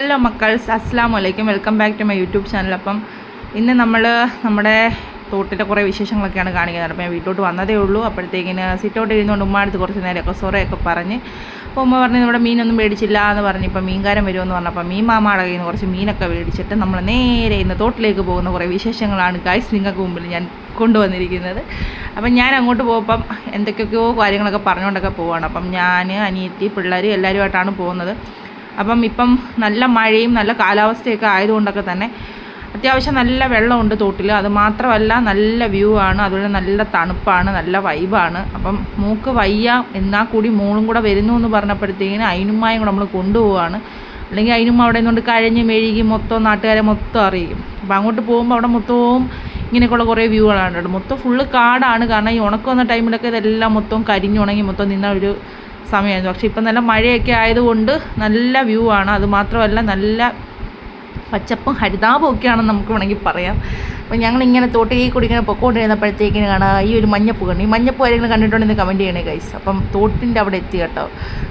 Hello മക്കൾസ് അസ്സാം വലൈക്കും welcome back to my YouTube channel. അപ്പം ഇന്ന് നമ്മൾ നമ്മുടെ തോട്ടിന്റെ കുറേ വിശേഷങ്ങളൊക്കെയാണ് കാണിക്കുന്നത്. അപ്പോൾ ഞാൻ വീട്ടിലോട്ട് വന്നതേ ഉള്ളൂ. അപ്പോഴത്തേക്കിന് സിറ്റൗട്ട് ഇരുന്നുകൊണ്ട് ഉമ്മ അടുത്ത് കുറച്ച് നേരമൊക്കെ സൊറയൊക്കെ പറഞ്ഞ് അപ്പോൾ ഉമ്മ പറഞ്ഞ് ഇവിടെ മീനൊന്നും മേടിച്ചില്ല എന്ന് പറഞ്ഞ് ഇപ്പം മീൻകാരൻ വരുമെന്ന് പറഞ്ഞപ്പോൾ മീൻ മാമാടെ കയ്യിൽ നിന്ന് കുറച്ച് മീനൊക്കെ മേടിച്ചിട്ട് നമ്മൾ നേരെ ഇന്ന് തോട്ടിലേക്ക് പോകുന്ന കുറേ വിശേഷങ്ങളാണ് ഗൈസ് നിങ്ങൾക്ക് മുമ്പിൽ ഞാൻ കൊണ്ടുവന്നിരിക്കുന്നത്. അപ്പം ഞാൻ അങ്ങോട്ട് പോകുമ്പം എന്തൊക്കെയൊക്കെയോ കാര്യങ്ങളൊക്കെ പറഞ്ഞുകൊണ്ടൊക്കെ പോവാണ്. അപ്പം ഞാൻ അനിയത്തി പിള്ളേർ എല്ലാവരുമായിട്ടാണ് പോകുന്നത്. അപ്പം ഇപ്പം നല്ല മഴയും നല്ല കാലാവസ്ഥയൊക്കെ ആയതുകൊണ്ടൊക്കെ തന്നെ അത്യാവശ്യം നല്ല വെള്ളമുണ്ട് തോട്ടിൽ അത് മാത്രമല്ല നല്ല വ്യൂ ആണ്. അതുപോലെ നല്ല തണുപ്പാണ് നല്ല വൈബാണ് അപ്പം മൂക്ക് വയ്യ എന്നാൽ കൂടി മോളും കൂടെ വരുന്നു എന്ന് പറഞ്ഞപ്പോഴത്തേക്കിന് അതിനുമായും കൂടെ നമ്മൾ കൊണ്ടുപോവാണ്. അല്ലെങ്കിൽ അതിനും അവിടെ നിന്നുകൊണ്ട് കഴിഞ്ഞ് മെഴുകി മൊത്തം നാട്ടുകാരെ മൊത്തം അറിയിക്കും. അപ്പം അങ്ങോട്ട് പോകുമ്പോൾ അവിടെ മൊത്തവും ഇങ്ങനെയൊക്കെയുള്ള കുറേ വ്യൂകളാണ്. മൊത്തം ഫുള്ള് കാടാണ്. കാരണം ഈ ഉണക്കം വന്ന ടൈമിലൊക്കെ ഇതെല്ലാം മൊത്തം കരിഞ്ഞുണങ്ങി മൊത്തം നിന്ന ഒരു സമയമായിരുന്നു. പക്ഷേ ഇപ്പം നല്ല മഴയൊക്കെ ആയതുകൊണ്ട് നല്ല വ്യൂ ആണ്. അതുമാത്രമല്ല നല്ല പച്ചപ്പും ഹരിതാപവും ഒക്കെയാണെന്ന് നമുക്ക് വേണമെങ്കിൽ പറയാം. അപ്പോൾ ഞങ്ങളിങ്ങനെ തോട്ടിലേക്ക് കൂടി ഇങ്ങനെ പൊക്കോണ്ടിരുന്നപ്പോഴത്തേക്കിന് കാണാം ഈ ഒരു മഞ്ഞപ്പ് കണ്ടു. ഈ മഞ്ഞപ്പ് ആരെങ്കിലും കണ്ടിട്ടുണ്ടെന്ന് കമന്റ് ചെയ്യണേ ഗൈസ് അപ്പം തോട്ടിന്റെ അവിടെ എത്തി കേട്ടോ.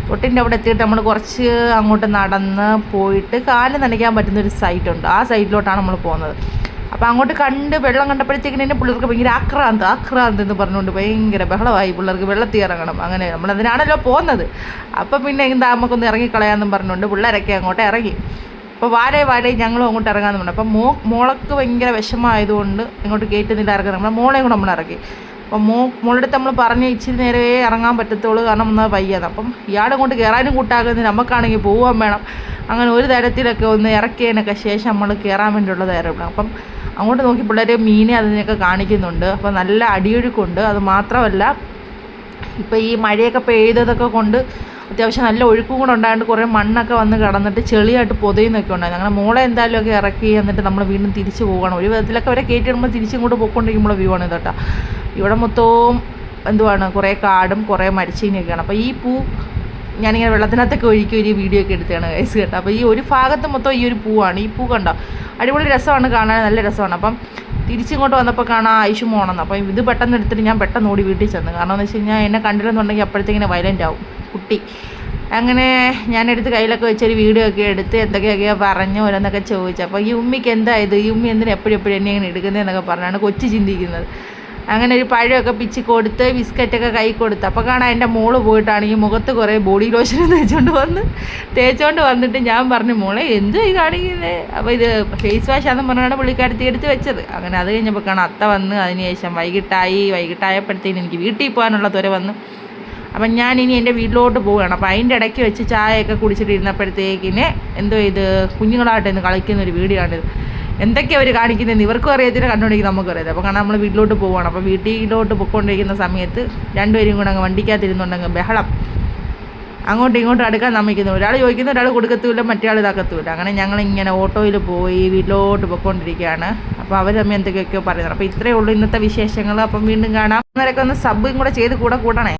തോട്ടിന്റെ അവിടെ എത്തിയിട്ട് നമ്മൾ കുറച്ച് അങ്ങോട്ട് നടന്ന് പോയിട്ട് കാൽ നനയ്ക്കാൻ പറ്റുന്ന ഒരു സൈറ്റുണ്ട് ആ സൈറ്റിലോട്ടാണ് നമ്മൾ പോകുന്നത്. അപ്പോൾ അങ്ങോട്ട് കണ്ട് വെള്ളം കണ്ടപ്പോഴത്തേക്കിന് തന്നെ പിള്ളേർക്ക് ഭയങ്കര ആക്രാന്ത് ആക്രാന്ത് എന്ന് പറഞ്ഞുകൊണ്ട് ഭയങ്കര ബഹളമായി പിള്ളേർക്ക് വെള്ളത്തിൽ ഇറങ്ങണം. അങ്ങനെ നമ്മളതിനാണല്ലോ പോകുന്നത് അപ്പം പിന്നെ എന്താ നമുക്കൊന്ന് ഇറങ്ങിക്കളയാമെന്നും പറഞ്ഞുകൊണ്ട് പിള്ളേരൊക്കെ അങ്ങോട്ട് ഇറങ്ങി. അപ്പോൾ വാരെ വാരെ ഞങ്ങളും അങ്ങോട്ട് ഇറങ്ങാമെന്ന് പറഞ്ഞു. അപ്പോൾ മോ മോളക്ക് ഭയങ്കര വിഷമമായതുകൊണ്ട് ഇങ്ങോട്ട് കയറ്റുന്നില്ല ഇറങ്ങി നമ്മളെ മോളെയും കൂടെ നമ്മൾ ഇറക്കി. അപ്പം മോ മോളുടെ നമ്മൾ പറഞ്ഞ് ഇച്ചിരി നേരേ ഇറങ്ങാൻ പറ്റത്തുള്ളൂ കാരണം ഒന്നാ വയ്യാന്ന്. അപ്പം ഇയാളും കൊണ്ട് കയറാനും കൂട്ടാകുന്നത് നമുക്കാണെങ്കിൽ പോകാൻ വേണം. അങ്ങനെ ഒരു തരത്തിലൊക്കെ ഒന്ന് ഇറക്കിയതിനൊക്കെ ശേഷം നമ്മൾ കയറാൻ വേണ്ടിയുള്ള തയ്യാറെടുക്കണം അപ്പം അങ്ങോട്ട് നോക്കി പിള്ളേർ മീനെ അതിനൊക്കെ കാണിക്കുന്നുണ്ട്. അപ്പോൾ നല്ല അടിയൊഴുക്കുണ്ട്. അത് മാത്രമല്ല ഇപ്പോൾ ഈ മഴയൊക്കെ പെയ്തതൊക്കെ കൊണ്ട് അത്യാവശ്യം നല്ല ഒഴുക്കും കൂടെ ഉണ്ടായതുകൊണ്ട് കുറേ മണ്ണൊക്കെ വന്ന് കടന്നിട്ട് ചെളിയായിട്ട് പൊതയുന്നൊക്കെ ഉണ്ടായിരുന്നു അങ്ങനെ മോളെ എന്തായാലും ഒക്കെ ഇറക്കി എന്നിട്ട് നമ്മൾ വീണ്ടും തിരിച്ചു പോകണം. ഒരു വിധത്തിലൊക്കെ അവരെ കയറ്റി ഇടുമ്പോൾ തിരിച്ചും കൂടെ പോയിക്കൊണ്ടിരിക്കുമ്പോൾ വ്യൂ ആണ് ഇതോട്ടാ ഇവിടെ മൊത്തവും എന്തുവാണ് കുറേ കാടും കുറേ മരിച്ചീനിയൊക്കെയാണ്. അപ്പോൾ ഈ പൂ ഞാനിങ്ങനെ വെള്ളത്തിനകത്തൊക്കെ ഒഴുക്കി ഒരു വീഡിയോ ഒക്കെ എടുത്തതാണ് കേട്ടോ. അപ്പോൾ ഈ ഒരു ഭാഗത്ത് മൊത്തം ഈ ഒരു പൂവാണ്. ഈ പൂ കണ്ടോ? അടിപൊളി രസമാണ് കാണാൻ നല്ല രസമാണ്. അപ്പം തിരിച്ചിങ്ങോട്ട് വന്നപ്പോൾ കാണാൻ ഐഷു മോണെന്ന് അപ്പം ഇത് പെട്ടെന്ന് എടുത്തിട്ട് ഞാൻ പെട്ടെന്ന് ഓടി വീട്ടിൽ ചെന്ന്. കാരണം എന്ന് വെച്ച് കഴിഞ്ഞാൽ എന്നെ കണ്ടില്ലെന്നുണ്ടെങ്കിൽ അപ്പോഴത്തേക്കിനെ വയലന്റ് ആവും കുട്ടി. അങ്ങനെ ഞാനെടുത്ത് കയ്യിലൊക്കെ വെച്ചൊരു വീഡിയോ ഒക്കെ എടുത്ത് എന്തൊക്കെയൊക്കെയോ പറഞ്ഞു ഓരോന്നൊക്കെ ചോദിച്ചു. അപ്പോൾ ഈ ഉമ്മിക്ക് എന്താ ഇത്? ഈ ഉമ്മി എന്തിനാ എപ്പോഴും എപ്പോഴും എന്നെ ഇങ്ങനെ എടുക്കുന്നതെന്നൊക്കെ പറഞ്ഞാണ് കൊച്ചു ചിന്തിക്കുന്നത്. അങ്ങനെ ഒരു പഴമൊക്കെ പിച്ചി കൊടുത്ത് ബിസ്ക്കറ്റൊക്കെ കൈ കൊടുത്ത്. അപ്പോൾ കാണാൻ എന്റെ മോൾ ഈ മുഖത്ത് കുറേ ബോഡി ലോഷൻ തേച്ചുകൊണ്ട് വന്ന്. തേച്ചുകൊണ്ട് വന്നിട്ട് ഞാൻ പറഞ്ഞു മോളെ എന്തു ഈ കാണിക്കുന്നത് അപ്പോൾ ഇത് ഫേസ് വാഷ് ആണെന്ന് പറഞ്ഞാണ് പുള്ളിക്കാരത്തി എടുത്ത് വെച്ചത്. അങ്ങനെ അത് കഴിഞ്ഞപ്പോൾ കാണാം അത്ത വന്ന് അതിനുശേഷം വൈകിട്ടായി വൈകിട്ടായപ്പോഴത്തേന് എനിക്ക് വീട്ടിൽ പോകാനുള്ള തുര വന്നു. അപ്പം ഞാൻ ഇനി എന്റെ വീട്ടിലോട്ട് പോവുകയാണ്. അപ്പോൾ അതിന്റെ ഇടയ്ക്ക് വെച്ച് ചായയൊക്കെ കുടിച്ചിട്ട് ഇരുന്നപ്പോഴത്തേക്കിന് എന്തോ ഇത് കുഞ്ഞുങ്ങളായിട്ട് ഇന്ന് കളിക്കുന്ന ഒരു വീഡിയോ ആണിത് എന്തൊക്കെയാണ് അവർ കാണിക്കുന്നത് ഇവർക്കും അറിയത്തില്ല കണ്ടുകൊണ്ടിരിക്കും നമുക്കും അറിയാം അപ്പോൾ കാരണം നമ്മൾ വീട്ടിലോട്ട് പോവുകയാണ്. അപ്പോൾ വീട്ടിലോട്ട് പൊയ്ക്കൊണ്ടിരിക്കുന്ന സമയത്ത് രണ്ടുപേരും കൂടെ അങ്ങ് വണ്ടിക്കകത്തിരുന്നുണ്ടെങ്കിൽ ബഹളം. അങ്ങോട്ടും ഇങ്ങോട്ടും അടുക്കാൻ നമ്മിക്കുന്നു ഒരാൾ ചോദിക്കുന്നു ഒരാൾ കൊടുക്കത്തുമില്ല മറ്റേ ഇതാക്കത്തുമില്ല അങ്ങനെ ഞങ്ങൾ ഇങ്ങനെ ഓട്ടോയിൽ പോയി വീട്ടിലോട്ട് പൊയ്ക്കൊണ്ടിരിക്കുകയാണ്. അപ്പോൾ അവർ തമ്മിൽ എന്തൊക്കെയൊക്കെയോ പറയുന്നത് അപ്പോൾ ഇത്രയേ ഉള്ളൂ ഇന്നത്തെ വിശേഷങ്ങൾ അപ്പം വീണ്ടും കാണാം. അന്നേരമൊക്കെ ഒന്ന് സബും കൂടെ ചെയ്ത് കൂടെ കൂടണേ.